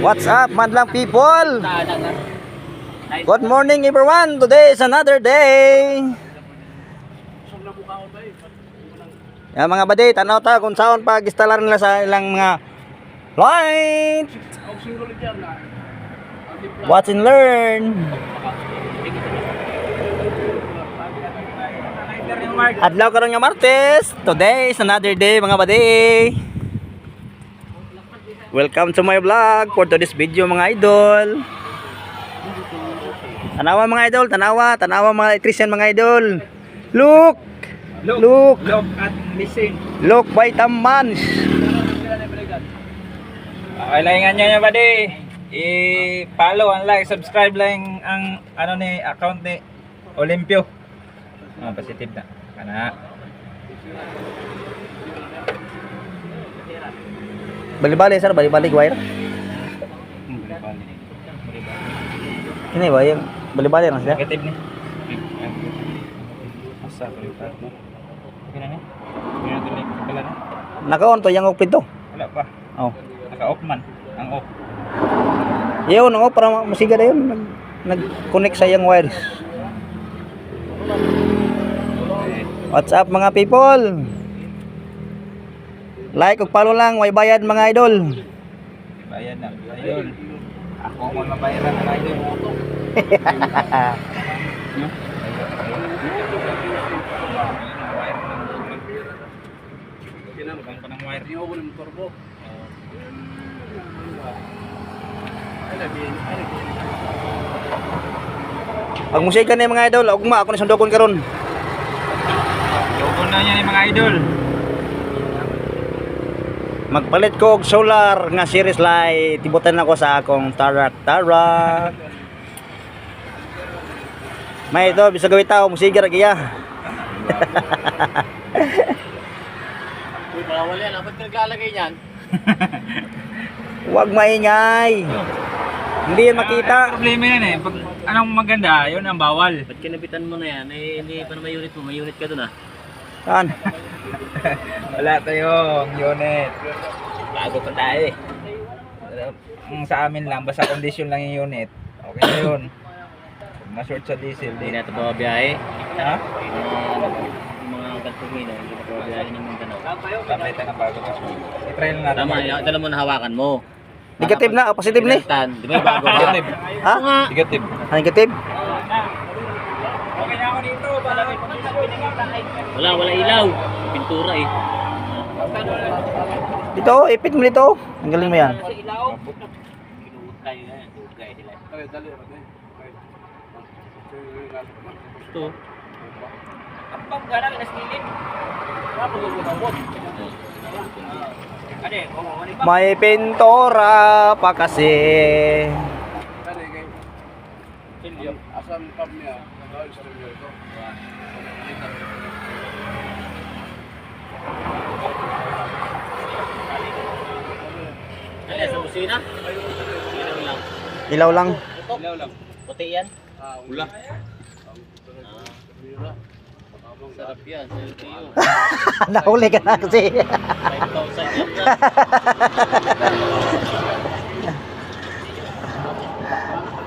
What's up, madlang people? Good morning everyone. Today is another day. Yan mga badi, tanaw ta kung saan pag instalar nila sa ilang mga light. Watch and learn. Adlaw karon nga Martes. Today is another day mga badi. Welcome to my vlog for today's video mga idol. Tanawa mga idol, tanawa, tanawa mga electrician mga idol. Look! Look! Look at missing. Look by Tamans. Okay, laingan nyo nyo buddy. I-follow and like, subscribe lang ang ano ni account ni Olympio. Ah, positive na. Kana. Bali-bali sir, bali-bali wire. Ba yung bali-bali na siya? Negative ni. Asa part mo. Okay na ni. Hindi na tuloy pala na. Naka-on to yung upid to. Wala pa. Oh. Naka-off man. Ang off. Yun, oh, para musiga na yun. Nag, nag-connect sa yung wires. What's up mga people? Like ug follow lang, may bayad mga idol. Bayad na. Ayun. Ako mo mabayaran idol. Ng wire. Yung ulo ng turbo. Pag musika na yung mga idol, ugma ako na sundokon karon. Yogon na niya mga idol. Magpalit ko og solar nga series light. Tibutan ako sa akong tarak tarak. May ito, bisa gawin tao, musiga ra kaya. Uy, bawal yan. Dapat naglalagay niyan. Huwag maingay. Hindi yan makita. Ang problema yan eh. Pag anong maganda, yun ang bawal. Ba't kinabitan mo na yan? Eh, hindi pa na may unit mo. May unit ka dun ah. Saan? Wala tayong unit. Bago pa tayo eh. Ang sa amin lang, basta condition lang yung unit. Okay na yun. Pag na-short sa diesel, Hindi di. na ito pababiyahe. Ha? Mga kantungino, hindi na pababiyahe ng Mindanao. Tapay tayo ng bago. I-try lang natin. Tama, yung dala mo na hawakan mo. Negative na, positive ni? Pinalitan. Di ba yung bago ka? Negative. Ha? Negative. Ah, negative? Okay na ako dito. Pa Wala, wala ilaw. Pintura eh. Dito, ipit mo dito. Tanggalin mo yan. Kinukay na yan. Dugay nila. Ito. Ang panggana na skilin. Tapos yung kumabot. Ade, oo, wala pa kasi. Asan pub niya? Ano, sa? Ilaw lang. Ilaw lang. Ito? Ilaw lang. Puti yan? Ula. Sarap yan. Sa LTO. Nahuli ka na kasi. 5,000 yan.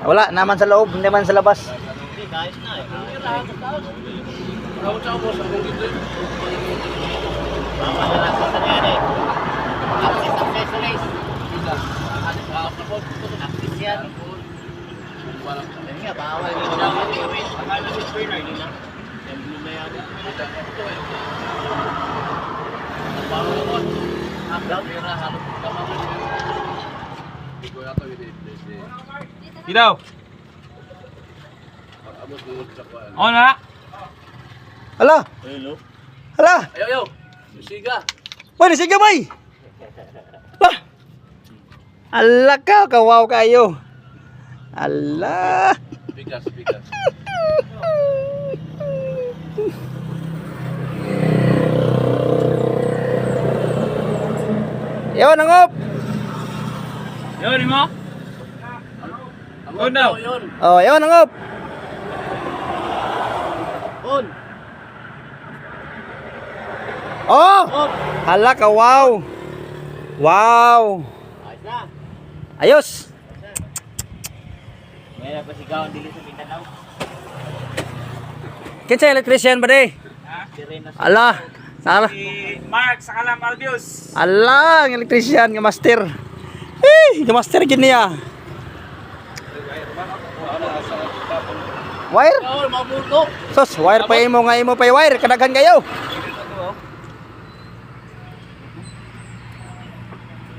Wala, naman sa loob, hindi man sa labas. Hindi, kahit na eh. Bawal na lang sa yan eh. Access accessories. Access yan. Yan nga, bawal Akala si Bernard yun ah. Yung blue na yan. Bawal mo. Half pera, half kamama. Ilaw. Oo na. Hala, Hello? hala. Ayaw, ayaw. Siga. Pwede sige bay. Hala. Ala ka, kawaw kayo. Ala. Bigas, bigas. Yun, angop. Yun mo. Oh no. Yun. Oh, yun, angop. On. Oh! Off. Hala ka, wow! Wow! Ayos Na. Ayos. May napasigawan dili sa Mindanao. Kinsa electrician ba Reyna Ala. Ala. Si Mark sa Kalam Albius. Ala, ang electrician nga master. Eh, nga master gid niya. Wire? Oh, mabuto. Sos, wire pa imo nga imo pa wire, kadaghan kayo.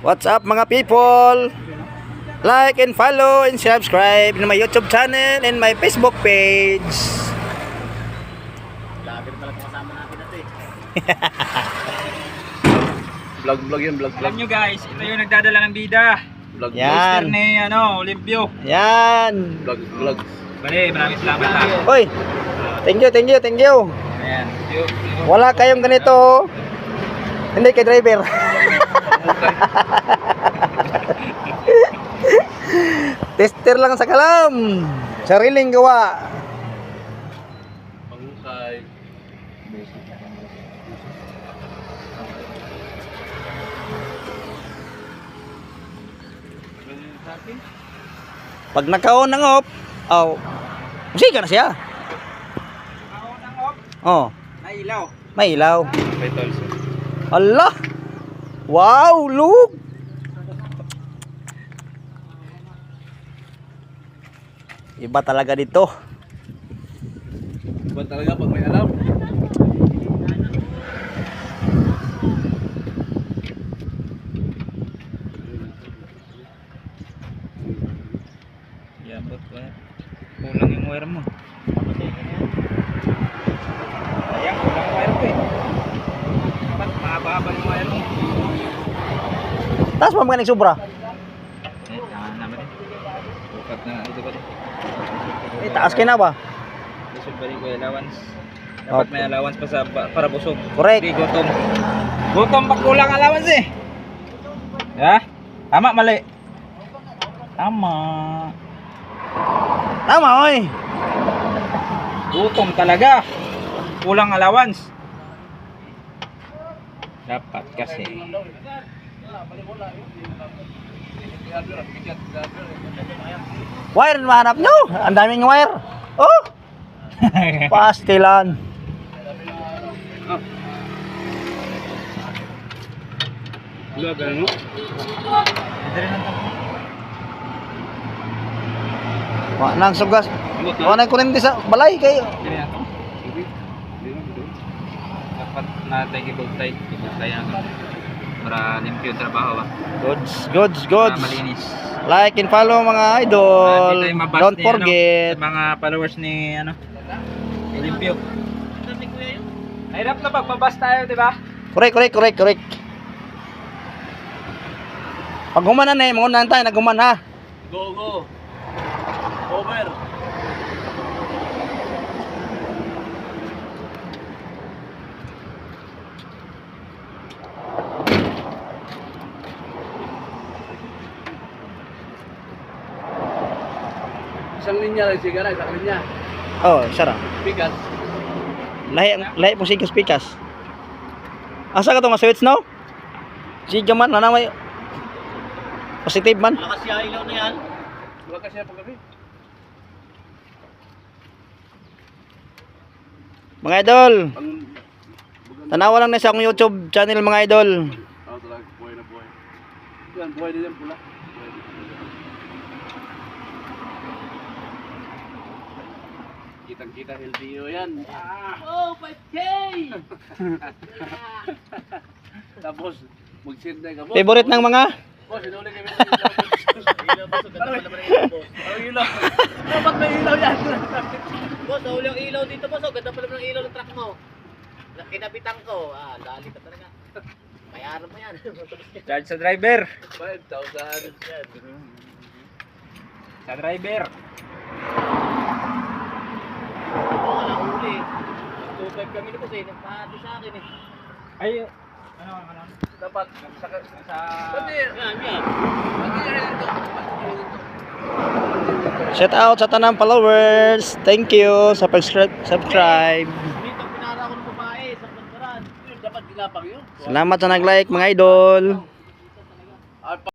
What's up mga people? Like and follow and subscribe in my YouTube channel and my Facebook page. Labi na talaga kasama natin eh. Vlog vlog yun, vlog Alam nyo guys, ito yung nagdadala ng bida. Vlog Yan. Poster ni ano, Olimpio. Yan. vlog vlog. Bale, maraming salamat ha. Hoy. Thank you, thank you, thank you. Ayan. Wala kayong ganito. Hindi kay driver. Tester lang sa kalam. Sariling gawa. Pangukay. Pag nakaon ng op, oh, musika na siya. Oh, Ay, ilaw. may ilaw. May tolso. Allah! Wow, look! Iba talaga dito. Iba talaga pag may alam. Yabot ko yan. Kulang yung wire mo. Ayan, kulang yung wire ko eh. Mahaba-haba yung wire mo. Taas pa mga sobra. Eh, tama naman eh. Bukat na ito ba Eh, taas kayo na ba? Busog ba rin ko allowance? Dapat may allowance pa sa pa- para busog. Correct. Hindi gutom. Gutom pag kulang allowance eh. Ha? Tama, mali. Tama. Tama, oy. Gutom talaga. Kulang allowance. Dapat kasi. Wire na mahanap nyo. Ang daming wire. Oh! Pastilan. Wala ganun? Wa nang sugas. Wa nang kurente sa balay kayo. Dili na to. Dapat to. Para limpyo yung trabaho ba? Goods, goods, Para goods. malinis. Like and follow mga idol. Mabash Don't ni, ano, forget. sa mga followers ni ano. Limpyo. Hirap na pagbabas tayo, di ba? Correct, correct, correct, correct. Pag humanan na eh, mangunahan tayo, naghuman ha. Go, go. Over. Isang linya lang sigara, isang linya. Oh, sarap. Bigat. Lahi, lahi po sigas pikas. Asa ka to nga switch no? Siga man, na may positive man. Wala kasi ilaw na yan. Wala kasi paggabi. Mga idol, tanawa lang na sa akong YouTube channel mga idol. Oh, talaga, buhay na buhay. Yan, buhay din yan pula. Kitang-kita LTO yan. Oh, 5K! Tapos, mag-send na ka, boss. Favorite ng mga Boss, inuli kami ng ilaw. Dapat may ilaw yan. boss, nahuli ang ilaw dito, boss. Ganda pala ng ilaw ng truck mo. Kinabitan ko. Ah, dali ka talaga. Bayaran mo yan. Charge sa driver. 5,000. Yan. Sa driver. Oo, wala huli. 2.5 kami ni eh. Nagpahati sa akin eh. Ay, ano, ano? Dapat sa... Sa... Yan, yan. shout out sa tanang followers. Thank you sa subscribe. subscribe. Dito pinara ko ng babae sa. Dapat ginapang yun. Salamat sa nag-like mga idol.